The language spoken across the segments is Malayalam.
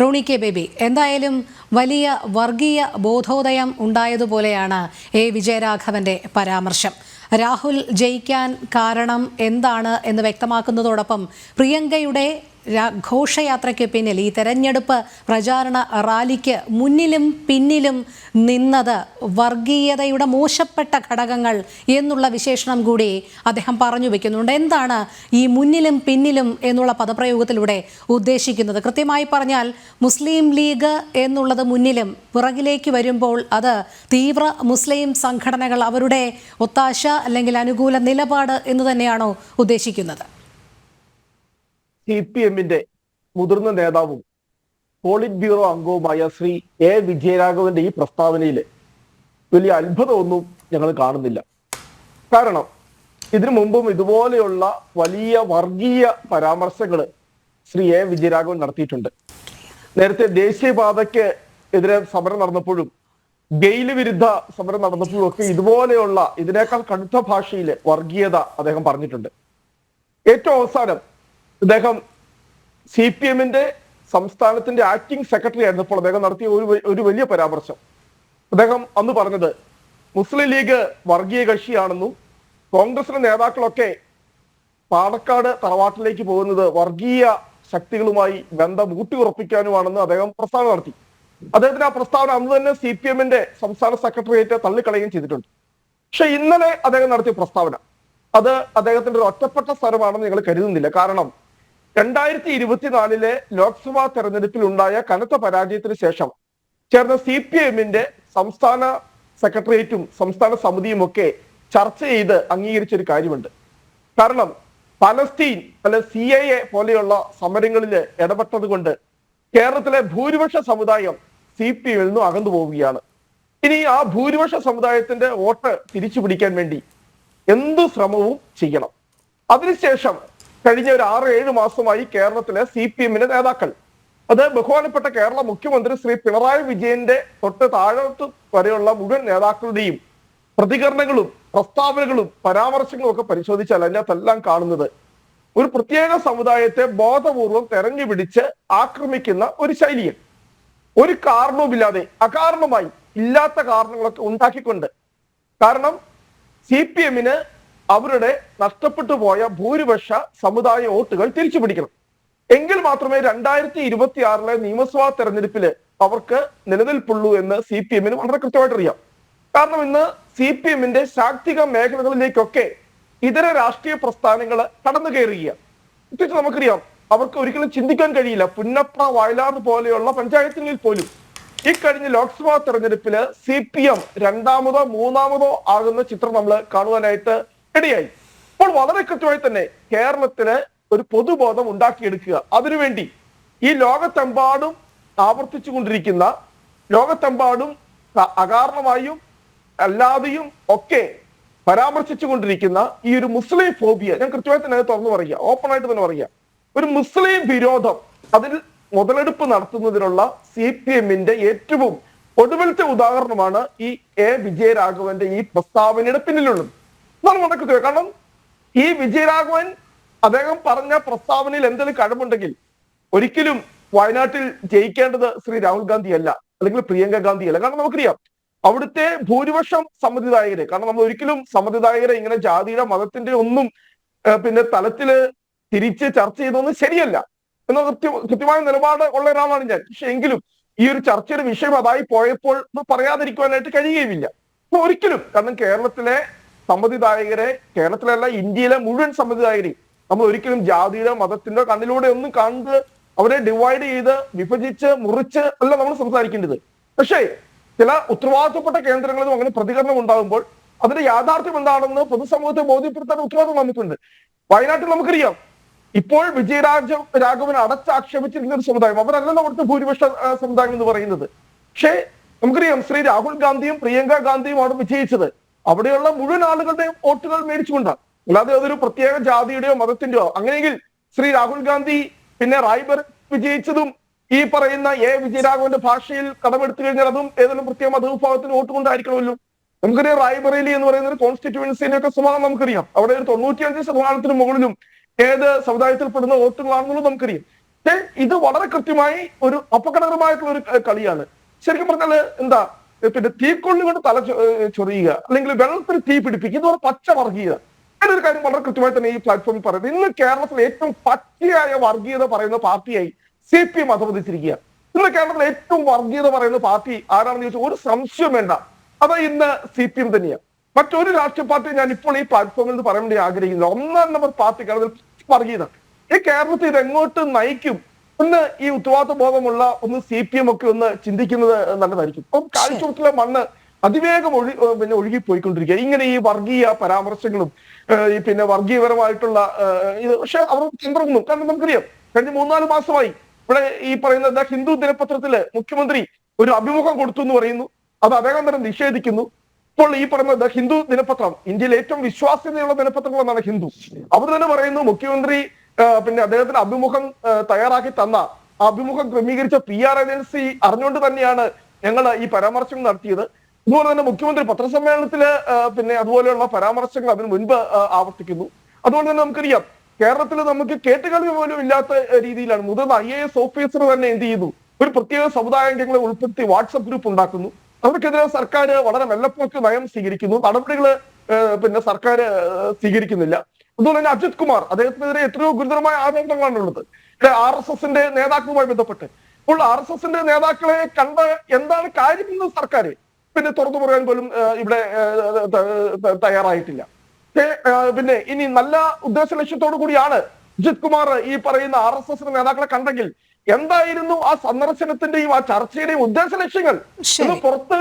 റോണി കെ ബേബി എന്തായാലും വലിയ വർഗീയ ബോധോദയം ഉണ്ടായതുപോലെയാണ് എ വിജയരാഘവന്റെ പരാമർശം. രാഹുൽ ജയിക്കാൻ കാരണം എന്താണ് എന്ന് വ്യക്തമാക്കുന്നതോടൊപ്പം പ്രിയങ്കയുടെ ഘോഷയാത്രയ്ക്ക് പിന്നിൽ ഈ തെരഞ്ഞെടുപ്പ് പ്രചാരണ റാലിക്ക് മുന്നിലും പിന്നിലും നിന്നത് വർഗീയതയുടെ മോശപ്പെട്ട ഘടകങ്ങൾ എന്നുള്ള വിശേഷണം കൂടി അദ്ദേഹം പറഞ്ഞു വെക്കുന്നുണ്ട്. എന്താണ് ഈ മുന്നിലും പിന്നിലും എന്നുള്ള പദപ്രയോഗത്തിലൂടെ ഉദ്ദേശിക്കുന്നത്? കൃത്യമായി പറഞ്ഞാൽ മുസ്ലിം ലീഗ് എന്നുള്ളത് മുന്നിലും പിറകിലേക്ക് വരുമ്പോൾ അത് തീവ്ര മുസ്ലിം സംഘടനകൾ അവരുടെ ഒത്താശ അല്ലെങ്കിൽ അനുകൂല നിലപാട് എന്ന് തന്നെയാണോ ഉദ്ദേശിക്കുന്നത്? സി പി എമ്മിന്റെ മുതിർന്ന നേതാവും പോളിറ്റ് ബ്യൂറോ അംഗവുമായ ശ്രീ എ വിജയരാഘവന്റെ ഈ പ്രസ്താവനയിൽ വലിയ അത്ഭുതമൊന്നും ഞങ്ങൾ കാണുന്നില്ല. കാരണം ഇതിനു മുമ്പും ഇതുപോലെയുള്ള വലിയ വർഗീയ പരാമർശങ്ങൾ ശ്രീ എ വിജയരാഘവൻ നടത്തിയിട്ടുണ്ട്. നേരത്തെ ദേശീയപാതയ്ക്ക് എതിരെ സമരം നടന്നപ്പോഴും ഗെയിൽ വിരുദ്ധ സമരം നടന്നപ്പോഴും ഒക്കെ ഇതുപോലെയുള്ള ഇതിനേക്കാൾ കടുത്ത ഭാഷയിൽ വർഗീയത അദ്ദേഹം പറഞ്ഞിട്ടുണ്ട്. ഏറ്റവും അവസാനം അദ്ദേഹം സി പി എമ്മിന്റെ സംസ്ഥാനത്തിന്റെ ആക്ടിംഗ് സെക്രട്ടറി ആയിരുന്നപ്പോൾ അദ്ദേഹം നടത്തിയ ഒരു ഒരു വലിയ പരാമർശം. അദ്ദേഹം അന്ന് പറഞ്ഞത് മുസ്ലിം ലീഗ് വർഗീയ കക്ഷിയാണെന്നും കോൺഗ്രസിലെ നേതാക്കളൊക്കെ പാലക്കാട് തറവാട്ടിലേക്ക് പോകുന്നത് വർഗീയ ശക്തികളുമായി ബന്ധം ഊട്ടിയുറപ്പിക്കാനുമാണെന്ന് അദ്ദേഹം പ്രസ്താവന നടത്തി. അദ്ദേഹത്തിന് ആ പ്രസ്താവന അന്ന് തന്നെ സി പി എമ്മിന്റെ സംസ്ഥാന സെക്രട്ടേറിയറ്റ് തള്ളിക്കളയുകയും ചെയ്തിട്ടുണ്ട്. പക്ഷെ ഇന്നലെ അദ്ദേഹം നടത്തിയ പ്രസ്താവന അത് അദ്ദേഹത്തിന്റെ ഒരു ഒറ്റപ്പെട്ട സ്ഥലമാണെന്ന് ഞങ്ങൾ കരുതുന്നില്ല. കാരണം രണ്ടായിരത്തി ഇരുപത്തിനാലിലെ ലോക്സഭാ തെരഞ്ഞെടുപ്പിൽ ഉണ്ടായ കനത്ത പരാജയത്തിന് ശേഷം ചേർന്ന സി പി എമ്മിന്റെ സംസ്ഥാന സെക്രട്ടേറിയറ്റും സംസ്ഥാന സമിതിയും ഒക്കെ ചർച്ച ചെയ്ത് അംഗീകരിച്ചൊരു കാര്യമുണ്ട്. കാരണം പലസ്തീൻ അല്ലെ സി എ എ പോലെയുള്ള സമരങ്ങളിൽ ഇടപെട്ടത് കൊണ്ട് കേരളത്തിലെ ഭൂരിപക്ഷ സമുദായം സി പി എമ്മിൽ നിന്നും അകന്നു പോവുകയാണ്. ഇനി ആ ഭൂരിപക്ഷ സമുദായത്തിന്റെ വോട്ട് തിരിച്ചു പിടിക്കാൻ വേണ്ടി എന്തു ശ്രമവും ചെയ്യണം. അതിനുശേഷം കഴിഞ്ഞ ഒരു ആറ് ഏഴ് മാസമായി കേരളത്തിലെ സി പി എമ്മിന്റെ നേതാക്കൾ. അത് ബഹുമാനപ്പെട്ട കേരള മുഖ്യമന്ത്രി ശ്രീ പിണറായി വിജയന്റെ തൊട്ട് താഴോട്ട് വരെയുള്ള മുഴുവൻ നേതാക്കളുടെയും പ്രതികരണങ്ങളും പ്രസ്താവനകളും പരാമർശങ്ങളും ഒക്കെ പരിശോധിച്ചാൽ അതിനകത്തെല്ലാം കാണുന്നത് ഒരു പ്രത്യേക സമുദായത്തെ ബോധപൂർവം തെരഞ്ഞു പിടിച്ച് ആക്രമിക്കുന്ന ഒരു ശൈലിയാണ് ഒരു കാരണവുമില്ലാതെ അകാരണമായി ഇല്ലാത്ത കാരണങ്ങളൊക്കെ ഉണ്ടാക്കിക്കൊണ്ട്. കാരണം സി പി എമ്മിന് അവരുടെ നഷ്ടപ്പെട്ടു പോയ ഭൂരിപക്ഷ സമുദായ വോട്ടുകൾ തിരിച്ചു പിടിക്കണം. എങ്കിൽ മാത്രമേ രണ്ടായിരത്തി ഇരുപത്തി ആറിലെ നിയമസഭാ തെരഞ്ഞെടുപ്പിൽ അവർക്ക് നിലനിൽപ്പുള്ളൂ എന്ന് സി പി എമ്മിന് വളരെ കൃത്യമായിട്ട് അറിയാം കാരണം ഇന്ന് സി പി എമ്മിന്റെ ശാക്തിക മേഖലകളിലേക്കൊക്കെ ഇതര രാഷ്ട്രീയ പ്രസ്ഥാനങ്ങൾ കടന്നു കയറുകയാണ് പ്രത്യേകിച്ച് നമുക്കറിയാം അവർക്ക് ഒരിക്കലും ചിന്തിക്കാൻ കഴിയില്ല. പുന്നപ്ര വയലാർ പോലെയുള്ള പഞ്ചായത്തുകളിൽ പോലും ഈ കഴിഞ്ഞ ലോക്സഭാ തെരഞ്ഞെടുപ്പിൽ സി പി എം രണ്ടാമതോ മൂന്നാമതോ ആകുന്ന ചിത്രം നമ്മൾ കാണുവാനായിട്ട് ഇടയായി. അപ്പോൾ വളരെ കൃത്യമായി തന്നെ കേരളത്തിന് ഒരു പൊതുബോധം ഉണ്ടാക്കിയെടുക്കുക. അതിനുവേണ്ടി ഈ ലോകത്തെമ്പാടും ആവർത്തിച്ചു കൊണ്ടിരിക്കുന്ന ലോകത്തെമ്പാടും അകാരണമായും അല്ലാതെയും ഒക്കെ പരാമർശിച്ചു കൊണ്ടിരിക്കുന്ന ഈ ഒരു മുസ്ലിം ഫോബിയ ഞാൻ കൃത്യമായി തന്നെ തുറന്നു പറയുക ഓപ്പൺ ആയിട്ട് തന്നെ പറയുക. ഒരു മുസ്ലിം വിരോധം അതിൽ മുതലെടുപ്പ് നടത്തുന്നതിനുള്ള സി പി എമ്മിന്റെ ഏറ്റവും ഒടുവിലത്തെ ഉദാഹരണമാണ് ഈ എ വിജയരാഘവന്റെ ഈ പ്രസ്താവനയുടെ പിന്നിലുള്ളത്. എന്നാണ് നടക്കുന്നത് കാരണം ഈ വിജയരാഘവൻ അദ്ദേഹം പറഞ്ഞ പ്രസ്താവനയിൽ എന്തെങ്കിലും കഴിവുണ്ടെങ്കിൽ ഒരിക്കലും വയനാട്ടിൽ ജയിക്കേണ്ടത് ശ്രീ രാഹുൽ ഗാന്ധി അല്ല അല്ലെങ്കിൽ പ്രിയങ്ക ഗാന്ധി അല്ല. കാരണം നമുക്കറിയാം അവിടുത്തെ ഭൂരിപക്ഷം സമ്മതിദായകര് കാരണം നമ്മൾ ഒരിക്കലും സമ്മതിദായകരെ ഇങ്ങനെ ജാതിയുടെ മതത്തിന്റെ ഒന്നും പിന്നെ തലത്തിൽ തിരിച്ച് ചർച്ച ചെയ്തൊന്നും ശരിയല്ല. എന്ന കൃത്യ കൃത്യമായ നിലപാട് ഉള്ള ഒരാളാണ് ഞാൻ. പക്ഷെ എങ്കിലും ഈ ഒരു ചർച്ചയുടെ വിഷയം അതായി പോയപ്പോൾ പറയാതിരിക്കുവാനായിട്ട് കഴിയുകയുമില്ല. ഒരിക്കലും കാരണം കേരളത്തിലെ സമ്മതിദായകരെ കേരളത്തിലല്ല ഇന്ത്യയിലെ മുഴുവൻ സമ്മതിദായകരെയും നമ്മൾ ഒരിക്കലും ജാതിയുടെ മതത്തിന്റെ കണ്ണിലൂടെ ഒന്നും കണ്ട് അവരെ ഡിവൈഡ് ചെയ്ത് വിഭജിച്ച് മുറിച്ച് അല്ല നമ്മൾ സംസാരിക്കേണ്ടത്. പക്ഷേ ചില ഉത്തരവാദിത്തപ്പെട്ട കേന്ദ്രങ്ങളിലും അങ്ങനെ പ്രതികരണം ഉണ്ടാകുമ്പോൾ അതിന്റെ യാഥാർത്ഥ്യം എന്താണെന്ന് പൊതുസമൂഹത്തെ ബോധ്യപ്പെടുത്താൻ ഉത്തരവാദിത്വം നമുക്കുണ്ട് വയനാട്ടിൽ നമുക്കറിയാം ഇപ്പോൾ വിജയരാജ രാഘവൻ അടച്ചാക്ഷേപിച്ചിരിക്കുന്ന ഒരു സമുദായം. അവരല്ലല്ലോ അവിടുത്തെ ഭൂരിപക്ഷ സമുദായം എന്ന് പറയുന്നത്. പക്ഷേ നമുക്കറിയാം ശ്രീ രാഹുൽ ഗാന്ധിയും പ്രിയങ്ക ഗാന്ധിയും അവിടെ വിജയിച്ചത്. അവിടെയുള്ള മുഴുവൻ ആളുകളുടെയും വോട്ടുകൾ മേടിച്ചുകൊണ്ടാണ്. അല്ലാതെ അതൊരു പ്രത്യേക ജാതിയുടെയോ മതത്തിന്റെയോ അങ്ങനെയെങ്കിൽ ശ്രീ രാഹുൽ ഗാന്ധി പിന്നെ റായ്ബർ വിജയിച്ചതും ഈ പറയുന്ന എ വിജയരാഘവന്റെ ഭാഷയിൽ കടമെടുത്തു കഴിഞ്ഞാൽ അതും ഏതെങ്കിലും പ്രത്യേക മതവിഭാഗത്തിന് വോട്ട് കൊണ്ടായിരിക്കണമല്ലോ. നമുക്കറിയാം റായ്ബറേലി എന്ന് പറയുന്ന ഒരു കോൺസ്റ്റിറ്റ്യുവൻസിന്റെ ഒക്കെ സ്വഭാവം നമുക്കറിയാം. അവിടെ ഒരു തൊണ്ണൂറ്റിയഞ്ച് ശതമാനത്തിന് മുകളിലും ഏത് സമുദായത്തിൽപ്പെടുന്ന വോട്ടുകളാണെന്നുള്ളത് നമുക്കറിയാം. ഇത് വളരെ കൃത്യമായി ഒരു അപകടകരമായിട്ടുള്ള ഒരു കളിയാണ്. ശരിക്കും പറഞ്ഞാൽ എന്താ പിന്നെ തീക്കൊള്ളി കൊണ്ട് തല ചൊറിയുക. അല്ലെങ്കിൽ വെള്ളത്തിൽ തീ പിടിപ്പിക്കുക. ഇതുപോലെ പച്ച വർഗീയത. അങ്ങനൊരു കാര്യം വളരെ കൃത്യമായി തന്നെ ഈ പ്ലാറ്റ്ഫോമിൽ പറയുന്നത്. ഇന്ന് കേരളത്തിൽ ഏറ്റവും പച്ചയായ വർഗീയത പറയുന്ന പാർട്ടിയായി സി പി എം അധപതിച്ചിരിക്കുക ഇന്ന് കേരളത്തിൽ ഏറ്റവും വർഗീയത പറയുന്ന പാർട്ടി ആരാണെന്ന് ചോദിച്ചാൽ ഒരു സംശയം വേണ്ട. അത് ഇന്ന് സി പി എം തന്നെയാണ് മറ്റൊരു രാഷ്ട്രീയ പാർട്ടി ഞാൻ ഇപ്പോൾ ഈ പ്ലാറ്റ്ഫോമിൽ നിന്ന് പറയാൻ വേണ്ടി ആഗ്രഹിക്കുന്നത് ഒന്നാം നമ്പർ പാർട്ടി കേരളത്തിൽ വർഗീയത. ഈ കേരളത്തിൽ ഇത് എങ്ങോട്ട് നയിക്കും. ഒന്ന് ഈ ഉത്തരവാദിത്വ ബോധമുള്ള ഒന്ന് സി പി എം ഒക്കെ ഒന്ന് ചിന്തിക്കുന്നത് നല്ലതായിരിക്കും. അപ്പം കാഴ്ചവട്ടിലെ മണ്ണ് അതിവേഗം ഒഴി പിന്നെ ഒഴുകി പോയിക്കൊണ്ടിരിക്കുക ഇങ്ങനെ ഈ വർഗീയ പരാമർശങ്ങളും ഈ പിന്നെ വർഗീയപരമായിട്ടുള്ള ഇത് പക്ഷെ അവർ തന്ത്രമൊന്നും കാരണം നമുക്കറിയാം കഴിഞ്ഞ മൂന്നാൽ മാസമായി ഇവിടെ ഈ പറയുന്ന ദ ഹിന്ദു ദിനപത്രത്തിൽ മുഖ്യമന്ത്രി ഒരു അഭിമുഖം കൊടുത്തു എന്ന് പറയുന്നു. അത് അദ്ദേഹം തന്നെ നിഷേധിക്കുന്നു. ഇപ്പോൾ ഈ പറയുന്ന ദ ഹിന്ദു ദിനപത്രം ഇന്ത്യയിൽ ഏറ്റവും വിശ്വാസ്യതയുള്ള ദിനപത്രങ്ങൾ എന്നാണ് ഹിന്ദു അവർ തന്നെ പറയുന്നു മുഖ്യമന്ത്രി പിന്നെ അദ്ദേഹത്തിന് അഭിമുഖം തയ്യാറാക്കി തന്ന അഭിമുഖം ക്രമീകരിച്ച പി ആർ ഏജൻസി അറിഞ്ഞുകൊണ്ട് തന്നെയാണ് ഞങ്ങൾ ഈ പരാമർശം നടത്തിയത്. അതുപോലെ തന്നെ മുഖ്യമന്ത്രി പത്രസമ്മേളനത്തിൽ പിന്നെ അതുപോലെയുള്ള പരാമർശങ്ങൾ അതിന് മുൻപ് ആവർത്തിക്കുന്നു. അതുപോലെ തന്നെ നമുക്കറിയാം കേരളത്തിൽ നമുക്ക് കേട്ടുകളി പോലും ഇല്ലാത്ത രീതിയിലാണ്. മുതിർന്ന ഐ എ എസ് ഓഫീസർ തന്നെ എന്ത് ചെയ്യുന്നു? ഒരു പ്രത്യേക സമുദായ അംഗങ്ങളെ ഉൾപ്പെടുത്തി വാട്സപ്പ് ഗ്രൂപ്പ് ഉണ്ടാക്കുന്നു. അവർക്കെതിരെ സർക്കാർ വളരെ വെള്ളപ്പോക്ക് നയം സ്വീകരിക്കുന്നു. നടപടികൾ പിന്നെ സർക്കാർ സ്വീകരിക്കുന്നില്ല. അതുപോലെ തന്നെ അജിത് കുമാർ അദ്ദേഹത്തിനെതിരെ എത്രയോ ഗുരുതരമായ ആരോപണങ്ങളാണ് ഉള്ളത്. ആർ എസ് എസിന്റെ നേതാക്കളുമായി ബന്ധപ്പെട്ട്. അപ്പോൾ ആർ എസ് എസിന്റെ നേതാക്കളെ കണ്ട എന്താണ് കാര്യം എന്ന് സർക്കാർ പിന്നെ തുറന്നു പറയാൻ പോലും ഇവിടെ തയ്യാറായിട്ടില്ല. പിന്നെ ഇനി നല്ല ഉദ്ദേശ ലക്ഷ്യത്തോടു കൂടിയാണ് അജിത് കുമാർ ഈ പറയുന്ന ആർ എസ് എസിന്റെ നേതാക്കളെ കണ്ടെങ്കിൽ എന്തായിരുന്നു ആ സന്ദർശനത്തിന്റെയും ആ ചർച്ചയുടെയും ഉദ്ദേശ ലക്ഷ്യങ്ങൾ? എന്ന് പുറത്ത്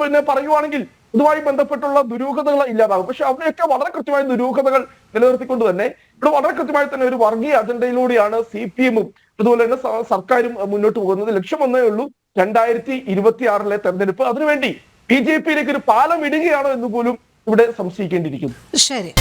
പിന്നെ പറയുവാണെങ്കിൽ ഇതുമായി ബന്ധപ്പെട്ടുള്ള ദുരൂഹതകൾ ഇല്ലാതാകും. പക്ഷെ അവിടെയൊക്കെ വളരെ കൃത്യമായ ദുരൂഹതകൾ നിലനിർത്തിക്കൊണ്ട് തന്നെ ഇവിടെ വളരെ കൃത്യമായി തന്നെ ഒരു വർഗീയ അജണ്ടയിലൂടെയാണ് സി പി എമ്മും അതുപോലെ തന്നെ സർക്കാരും മുന്നോട്ട് പോകുന്നത്. ലക്ഷ്യം ഒന്നേ ഉള്ളൂ രണ്ടായിരത്തി ഇരുപത്തി ആറിലെ തെരഞ്ഞെടുപ്പ്. അതിനുവേണ്ടി ബി ജെ പിയിലേക്ക് ഒരു പാലം ഇടുകയാണോ എന്ന് പോലും ഇവിടെ സംശയിക്കേണ്ടിയിരിക്കുന്നു. ശരി.